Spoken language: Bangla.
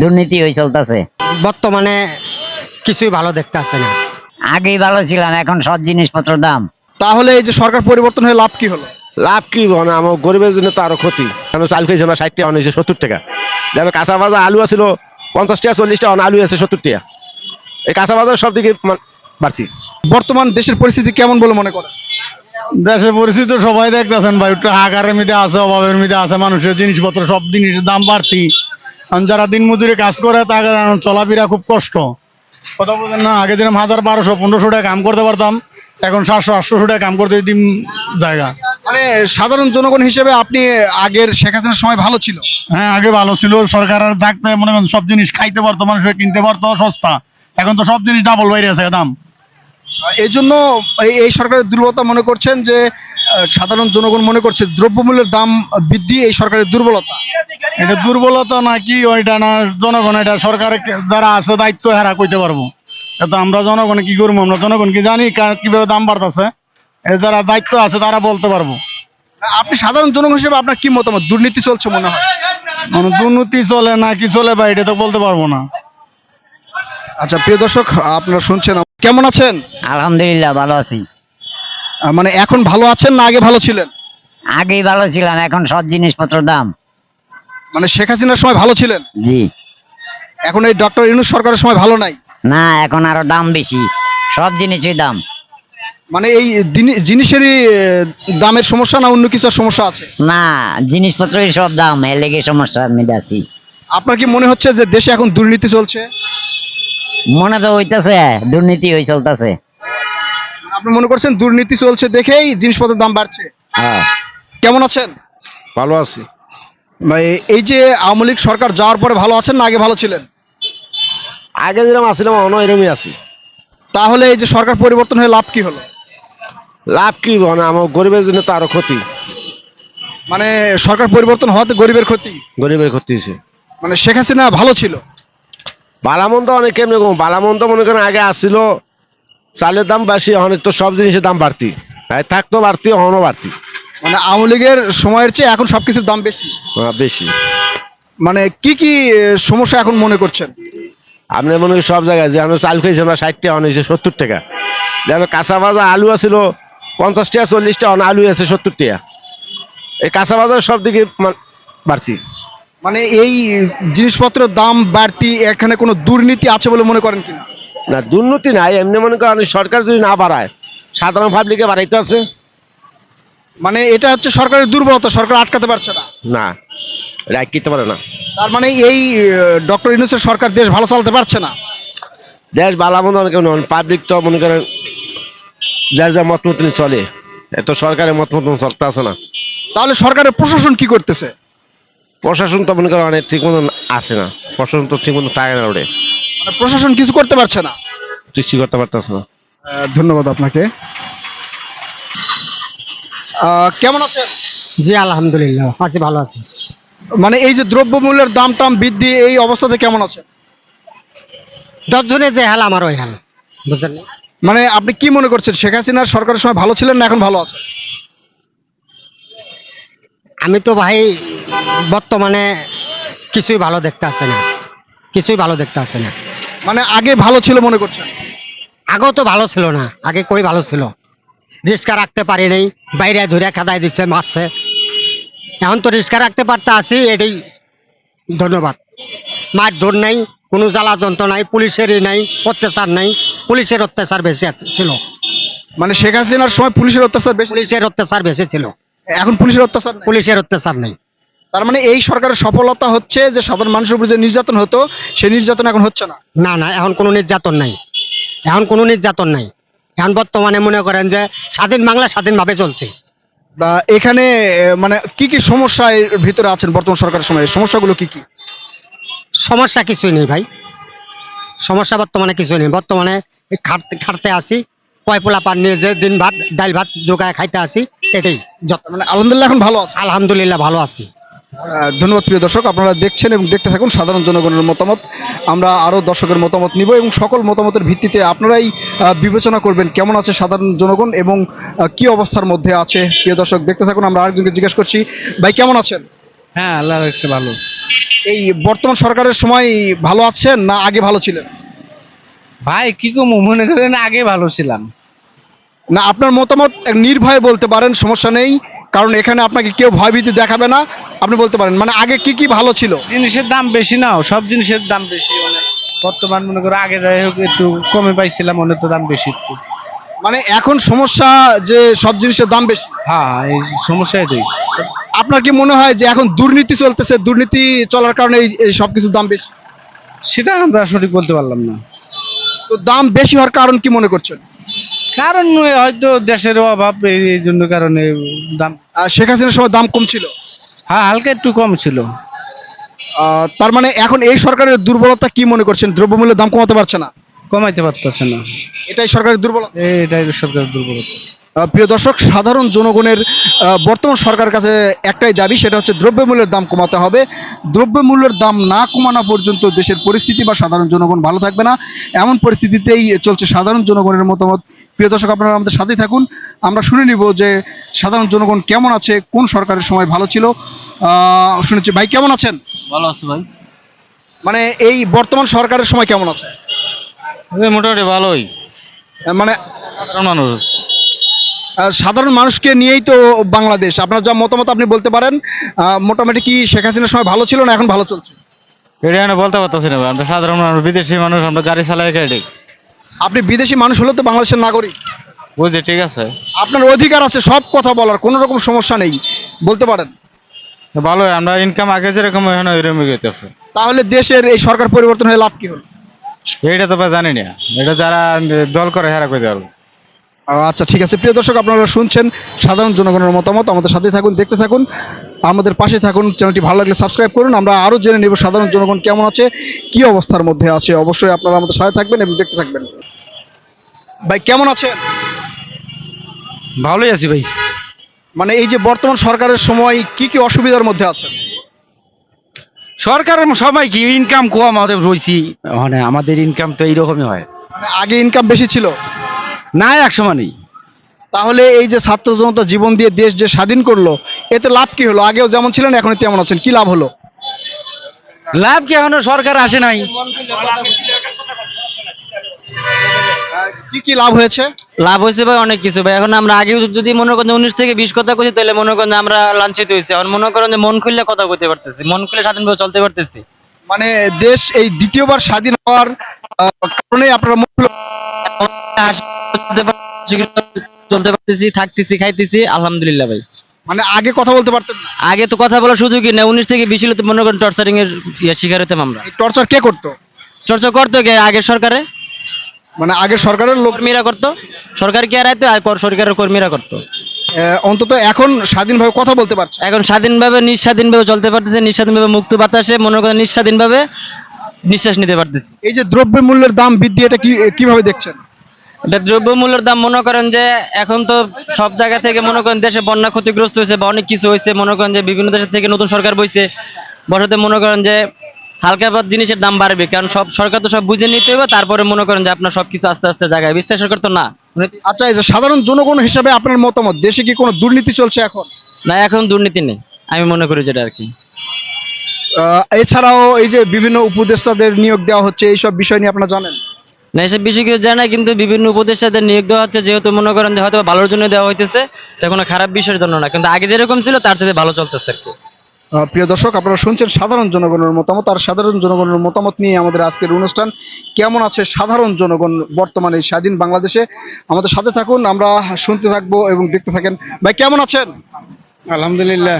দুর্নীতি হয়ে চলতেছে। বর্তমানে কিছুই ভালো দেখতে আসছে না। আগেই ভালো ছিলাম এখন সব জিনিসপত্র দাম। তাহলে এই যে সরকার পরিবর্তন হয়ে লাভ কি হলো? লাভ কি মানে আমার গরিবের জন্য তো আরও ক্ষতি। কারণ চাল খেয়েছি আমরা ষাট টাকা অনেক সত্তর টাকা। যেন কাঁচা বাজার আলু আছিল পঞ্চাশ টাকা চল্লিশ টাকা আলু আছে সত্তর টাকা। এই কাঁচা বাজার সব দিকে বাড়তি। বর্তমান দেশের পরিস্থিতি কেমন বলে মনে করেন? দেশের পরিস্থিতি তো সবাই দেখতেছেন ভাই একটু হাকারের মধ্যে আছে অভাবের মধ্যে আছে মানুষের জিনিসপত্র সব জিনিসের দাম বাড়তি। কারণ যারা দিন মজুরি কাজ করে তাদের চলাফেরা খুব কষ্ট। কথা বলছেন না আগে যেরকম হাজার বারোশো পনেরোশো টাকা কাম করতে পারতাম এখন সাতশো আটশোশো টাকা কাম করতে দিন জায়গা। মানে সাধারণ জনগণ হিসেবে আপনি আগের শেখ হাসিনার সময় ভালো ছিল? হ্যাঁ আগে ভালো ছিল। সরকার আর থাকতে মনে করেন সব জিনিস খাইতে পারতো মানুষের কিনতে পারতো সস্তা। এখন তো সব জিনিস ডাবল বাইরে আছে দাম। এই জন্য এই- সরকারের দুর্বলতা মনে করছেন যে সাধারণ জনগণ মনে করছে দ্রব্যমূল্যের দাম বৃদ্ধি এই সরকারের দুর্বলতা। এটা দুর্বলতা না কি ওইটা না জনগণ এটা সরকারের যারা আছে দায়িত্ব হেরা কইতে পারব। এটা আমরা জনগণ কি করব? আমরা জনগণ কি জানি কীভাবে দাম বাড়তেছে? যারা দায়িত্ব আছে তারা বলতে পারব। আপনি সাধারণ জনগণ হিসেবে আপনার কি মতামত? দুর্নীতি চলছে মনে হয়। মানে দুর্নীতি চলে না কি চলে বা এটা তো বলতে পারব না। আচ্ছা প্রিয় দর্শক আপনারা শুনছেন কেমন আছেন? আলহামদুলিল্লাহ ভালো আছি। মানে এখন ভালো আছেন না আগে ভালো ছিলেন? আগেই ভালো ছিলাম এখন সব জিনিসপত্র দাম। মানে শেখ হাসিনার সময় ভালো ছিলেন? জি। এখন এই ডক্টর ইউনুস সরকারের সময় ভালো নাই? না এখন আরও দাম বেশি সব জিনিসই দাম। মানে এই জিনিসেরই দামের সমস্যা না অন্য কিছু সমস্যা আছে? না জিনিসপত্রই সব দাম এ লেগে সমস্যার মধ্যে আছি। আপনার কি মনে হচ্ছে যে দেশে এখন দুর্নীতি চলছে? মনে তো হইতাছে দুর্নীতি হয়ে চলতেছে। আপনি মনে করছেন দুর্নীতি চলছে দেখেই জিনিসপত্রের দাম বাড়ছে? হ্যাঁ। কেমন আছেন? ভালো আছি। মানে এই যে আওয়ামী লীগ সরকার যাওয়ার পরে ভালো আছেন না আগে ভালো ছিলেন? আগে যেরকম আসছিলাম অন্য এরকমই আছি। তাহলে এই যে সরকার পরিবর্তন হয়ে লাভ কি হলো? লাভ কি মানে আমার গরিবের জন্য তো আরও ক্ষতি। মানে সরকার পরিবর্তন হওয়াতে গরিবের ক্ষতি? গরিবের ক্ষতি হয়েছে। মানে শেখ হাসিনা ভালো ছিল? বালামন্দ অনেক কেমনি কম? বালামন্দ মনে করেন আগে আসছিল চালের দাম বেশি অনেক তো সব জিনিসের দাম বাড়তি। তাই থাকতো বাড়তি অহনও বাড়তি। মানে আওয়ামী লীগের সময়ের চেয়ে এখন সবকিছুর দাম বেশি। হ্যাঁ, বেশি। মানে কি কি সমস্যা এখন মনে করছেন? আপনি মনে সব জায়গায় যে আমরা চাল খেয়েছি আমরা ষাট টাকা অনেক সত্তর টাকা। যেন কাঁচা বাজার আলু আছিল পঞ্চাশ টাকা চল্লিশ টাকা আলু আছে সত্তর টাকা। এই কাঁচা বাজার সব দিকে বাড়তি। মানে এই জিনিসপত্রের দাম বাড়তি এখানে কোনো দুর্নীতি আছে বলে মনে করেন কিনা? না দুর্নীতি নাই। এমনি মনে করেন সরকার যদি না বাড়ায় সাধারণ পাবলিকে বাড়াইতে আছে। মানে এটা হচ্ছে সরকারের দুর্বলতা সরকার আটকাতে পারছে না। না কিনতে পারে না। তার মানে এই ডক্টর ইউনুসের সরকার দেশ ভালো চালাতে পারছে না? দেশ ভালো মনে নন পাবলিক তো মনে করেন যার যার মত মতন চলে। এত সরকারের মত মতন চলতে আছে না। তাহলে সরকারের প্রশাসন কি করতেছে? প্রশাসন তো মনে করেন অনেক ঠিক মতন আসে না। প্রশাসন তো ঠিক মতন থাকে না ওরে মানে প্রশাসন কিছু করতে পারছে না? সৃষ্টি করতে পারতেছে না। আহ, ধন্যবাদ আপনাকে। আহ, কেমন আছেন? জি আলহামদুলিল্লাহ আছি ভালো আছি। মানে এই যে দ্রব্যমূল্যের দাম টাম বৃদ্ধি এই অবস্থাতে কেমন আছেন? দশ জনের যে হাল আমার ওই হাল। বুঝলেন না? মানে আপনি কি মনে করছেন শেখ হাসিনার সরকারের সময় ভালো ছিলেন না এখন ভালো আছেন? আমি তো ভাই বর্তমানে কিছুই ভালো দেখতে আসছে না। কিছুই ভালো দেখতে আসছে না। মানে আগে ভালো ছিল মনে করছেন? আগেও তো ভালো ছিল না। আগে কই ভালো ছিল? রিক্সা রাখতে পারি নাই। বাইরে ধরে খাদাই দিচ্ছে মারছে। এখন তো রিক্সা রাখতে পারতে আসি এটাই ধন্যবাদ। মার ধর নাই কোনো জ্বালা যন্ত্র নাই পুলিশেরই নাই অত্যাচার নাই। পুলিশের অত্যাচার বেশি ছিল। মানে শেখ হাসিনার সময় পুলিশের অত্যাচার বেশি পুলিশের অত্যাচার বেশি ছিল। এখন পুলিশের অত্যাচার নেই। পুলিশের অত্যাচার নেই। তার মানে এই সরকারের সফলতা হচ্ছে যে সাধারণ মানুষের উপর যে নির্যাতন হতো সেই নির্যাতন এখন হচ্ছে না। না না এখন কোনো নির্যাতন নাই। এখন কোনো নির্যাতন নাই। এখন বর্তমানে মনে করেন যে স্বাধীন বাংলা স্বাধীনভাবে চলছে। বা এখানে মানে কি কি সমস্যা এর ভিতরে আছেন বর্তমান সরকারের সময়? সমস্যাগুলো কি কি? সমস্যা কিছুই নেই ভাই। সমস্যা বর্তমানে কিছুই নেই। বর্তমানে এই খাটতে খাটতে আসি কয় পোলা পান নিয়ে যে দিন ভাত ডাল ভাত জোগায় খাইতে আসি এটাই যত- মানে আলহামদুলিল্লাহ এখন ভালো আছে। আলহামদুলিল্লাহ ভালো আছি। ধন্যবাদ প্রিয় দর্শক আপনারা দেখছেন এবং দেখতে থাকুন সাধারণ জনগণের মতামত। আমরা আরও দর্শকের মতামত নিব এবং সকল মতামতের ভিত্তিতে আপনারাই আহ, বিবেচনা করবেন কেমন আছে সাধারণ জনগণ এবং কি অবস্থার মধ্যে আছে। প্রিয় দর্শক দেখতে থাকুন আমরা আরেকজনকে জিজ্ঞেস করছি ভাই কেমন আছেন? হ্যাঁ আল্লাহ ভালো। এই বর্তমান সরকারের সময় ভালো আছেন না আগে ভালো ছিলেন? ভাই কি কমু? মনে করেন আগে ভালো ছিলাম। না আপনার মতামত নির্ভয়ে বলতে পারেন সমস্যা নেই। কারণ এখানে আপনাকে কেউ ভয়ভীতি দেখাবে না। আপনি বলতে পারেন মানে আগে কি কি ভালো ছিল? জিনিসের দাম বেশি না সব জিনিসের দাম বেশি। অনেক বর্তমান মনে করো আগে যাই হোক একটু কমে পাইছিলাম অনেক তো দাম বেশি একটু। মানে এখন সমস্যা যে সব জিনিসের দাম বেশি। হ্যাঁ এই সমস্যা এটাই আপনার কি মনে হয় যে এখন দুর্নীতি চলতেছে? দুর্নীতি চলার কারণে এই- এই সব কিছুর দাম বেশি? সেটা আমরা সঠিক বলতে পারলাম না। তো দাম বেশি হওয়ার কারণ কি মনে করছেন? কারণ হয়তো দেশের অভাব এই জন্য কারণে দাম। আর শেখ হাসিনার সময় দাম কম ছিল? হ্যাঁ হালকা একটু কম ছিল। আহ, তার মানে এখন এই সরকারের দুর্বলতা কি মনে করছেন? দ্রব্যমূল্যের দাম কমাতে পারছে না? কমাইতে পারতেছে না। এটাই সরকারের দুর্বলতা? এটাই সরকারের দুর্বলতা। প্রিয় দর্শক সাধারণ জনগণের বর্তমান সরকার কাছে একটাই দাবি সেটা হচ্ছে দ্রব্যমূল্যের দাম কমাতে হবে। দ্রব্যমূল্যের দাম না কমানো পর্যন্ত দেশের পরিস্থিতি বা সাধারণ জনগণ ভালো থাকবে না। এমন পরিস্থিতিতেই চলছে সাধারণ জনগণের মতামত। প্রিয় দর্শক আপনারা আমাদের সাথে থাকুন। আমরা শুনে নিব যে সাধারণ জনগণ কেমন আছে কোন সরকারের সময় ভালো ছিল। আহ, শুনেছি ভাই কেমন আছেন? ভালো আছে ভাই। মানে এই বর্তমান সরকারের সময় কেমন আছে? মোটামুটি ভালোই। মানে সাধারণ মানুষ। সাধারণ মানুষকে নিয়েই তো বাংলাদেশ। আপনার যা মতামত আপনি বলতে পারেন মোটামুটি কি শেখ হাসিনার সময় ভালো ছিল না এখন ভালো চলছে? এটা আমি বলতে পারতেছি না আমরা সাধারণ মানুষ বিদেশি মানুষ আমরা গাড়ি চালাই গাড়ি আপনি বিদেশি মানুষ হলেও তো বাংলাদেশের নাগরিক। বুঝছি ঠিক আছে। আপনার অধিকার আছে সব কথা বলার কোনো রকম সমস্যা নেই বলতে পারেন। ভালো আমরা ইনকাম আগে যেরকম এখন ওইরকম গেতেছে তাহলে দেশের এই সরকার পরিবর্তন হয়ে লাভ কি হলো? এটা তো জানি না এটা যারা দল করে হেরা করে দেওয়া আচ্ছা ঠিক আছে। প্রিয় দর্শক আপনারা শুনছেন সাধারণ জনগণের মতামত। আমাদের সাথে থাকুন দেখতে থাকুন আমাদের পাশে থাকুন। চ্যানেলটি ভালো লাগলে সাবস্ক্রাইব করুন। আমরা আরও জেনে নেব সাধারণ জনগণ কেমন আছে কি অবস্থার মধ্যে আছে। অবশ্যই আপনারা আমাদের সাথে থাকবেন এবং দেখতে থাকবেন। ভাই কেমন আছেন ভালোই আছি ভাই। মানে এই যে বর্তমান সরকারের সময় কি কি অসুবিধার মধ্যে আছে? সরকারের সবাই কি? ইনকাম কম আমাদের রয়েছি। মানে আমাদের ইনকাম তো এইরকমই হয়। মানে আগে ইনকাম বেশি ছিল? না একশো মানেই। তাহলে এই যে ছাত্র জনতা জীবন দিয়ে দেশ যে স্বাধীন করল এতে লাভ কি হলো? আগেও যেমন ছিলেন এখন তেমন আছেন। কি লাভ হলো? লাভ কি এখনও সরকার আসে নাই। কি কি লাভ হয়েছে? লাভ হয়েছে ভাই অনেক কিছু ভাই। এখন আমরা আগে যদি মনে করেন উনিশ থেকে বিশ কথা কইছি তাহলে মনে করেন আমরা লাঞ্ছিত হয়েছি। এখন মনে করেন যে মন খুললে কথা কইতে পারতেছি। মন খুলে স্বাধীনভাবে চলতে পারতেছি। মানে দেশ এই দ্বিতীয়বার স্বাধীন হওয়ার কারণে আপনারা মুখ খুলে- চলতে পারতেছি, থাকতেছি খাইতেছি আলহামদুলিল্লাহ ভাই। মানে আগে কথা বলতে পারতেন না? আগে তো কথা বলার সুযোগই না উনিশ থেকে বিশ হলে তো মনে করেন টর্চারিং এর ইয়ে শিকার হতাম আমরা। টর্চার কে করতো? চর্চা করতো কে? সরকারে? মানে আগে সরকারের লোক কর্মীরা করতো। সরকার কি আর আইতো আর কর- সরকারের কর্মীরা করতো। অন্তত এখন স্বাধীনভাবে কথা বলতে পারছে। এখন স্বাধীনভাবে নিঃস্বাধীনভাবে চলতে পারতেছে নিঃস্বাধীনভাবে মুক্ত বাতাসে মনে করেন নিঃস্বাধীনভাবে নিঃশ্বাস নিতে পারতেছি। এই যে দ্রব্য মূল্যের দাম বৃদ্ধি এটা কি কীভাবে দেখছেন? এটা দ্রব্যমূল্যের দাম মনে করেন যে এখন তো সব জায়গা থেকে মনে করেন দেশে বন্যা ক্ষতিগ্রস্ত হয়েছে বা অনেক কিছু হয়েছে মনে করেন যে বিভিন্ন দেশের থেকে নতুন সরকার বইছে বসাতে মনে করেন যে হালকা পাত জিনিসের দাম বাড়বে কারণ সব সরকার তো সব বুঝে নিতে হবে তারপরে মনে করেন যে আপনার সবকিছু আস্তে আস্তে জায়গায় বিস্তার সরকার তো না। আচ্ছা এই যে সাধারণ জনগণ হিসাবে আপনার মতামত দেশে কি কোনো দুর্নীতি চলছে এখন? না এখন দুর্নীতি নেই আমি মনে করি যেটা আর কি। এছাড়াও এই যে বিভিন্ন উপদেষ্টাদের নিয়োগ দেওয়া হচ্ছে এইসব বিষয় নিয়ে আপনারা জানেন? না এসব বিষয় কিছু জানা কিন্তু বিভিন্ন উপদেষ্টাদের নিয়োগ দেওয়া হচ্ছে যেহেতু মনে করেন যে হয়তো ভালোর জন্য দেওয়া হইতেছে এটা কোনো খারাপ বিষয়ের জন্য না। কিন্তু আগে যেরকম ছিল তার সাথে ভালো চলতেছে আর কি। প্রিয় দর্শক আপনারা শুনছেন সাধারণ জনগণের মতামত আর সাধারণ জনগণের মতামত নিয়ে আমাদের আজকের অনুষ্ঠান কেমন আছে সাধারণ জনগণ বর্তমানে স্বাধীন বাংলাদেশে? আমাদের সাথে থাকুন আমরা শুনতে থাকব এবং দেখতে থাকেন। ভাই কেমন আছেন? আলহামদুলিল্লাহ।